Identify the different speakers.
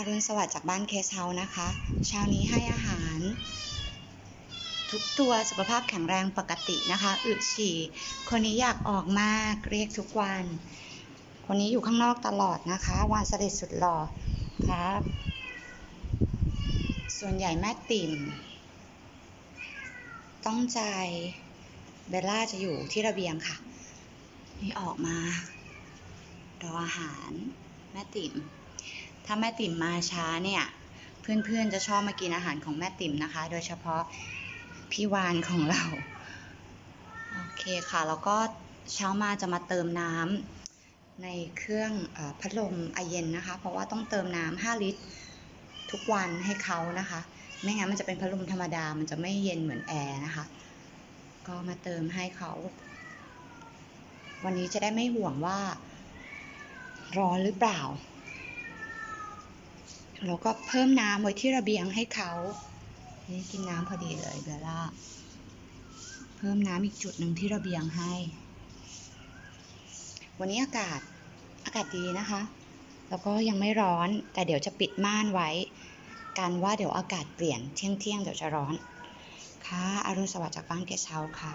Speaker 1: อรุณสวัสดิ์จากบ้านเคสเฮานะคะ เช้านี้ให้อาหาร ทุกตัวสุขภาพแข็งแรงปกตินะคะอึฉี่ คนนี้อยากออกมากเรียกทุกวัน คนนี้อยู่ข้างนอกตลอดนะคะ วานเสด็จสุดหล่อครับ ส่วนใหญ่แม่ติ่ม ต้องใจ เบลล่าจะอยู่ที่ระเบียงค่ะ นี่ออกมา รออาหารแม่ติ่ม ถ้าแม่ติ่มมาช้าเนี่ยเพื่อนๆจะชอบมากินอาหารของแม่ติ่มนะคะ โดยเฉพาะพี่วานของเรา โอเคค่ะ แล้วก็เช้ามาจะมาเติมน้ำในเครื่องออพัดลมไอเย็นนะคะ เพราะว่าต้องเติมน้ำ5ลิตรทุกวันให้เขานะคะ ไม่งั้นมันจะเป็นพัดลมธรรมดา มันจะไม่เย็นเหมือนแอร์นะคะ ก็มาเติมให้เขา วันนี้จะได้ไม่ห่วงว่า ร้อนหรือเปล่า แล้วก็เพิ่มน้ำไว้ที่ระเบียงให้เขานี่กินน้ำพอดีเลยเบลล่าเพิ่มน้ำอีกจุดหนึ่งที่ระเบียงให้ วันนี้อากาศอากาศดีนะคะ แล้วก็ยังไม่ร้อน แต่เดี๋ยวจะปิดม่านไว้ กันว่าเดี๋ยวอากาศเปลี่ยนเที่ยงเที่ยงเดี๋ยวจะร้อน ค่ะ อรุณสวัสดิ์จากบ้านเกสเฮาค่ะ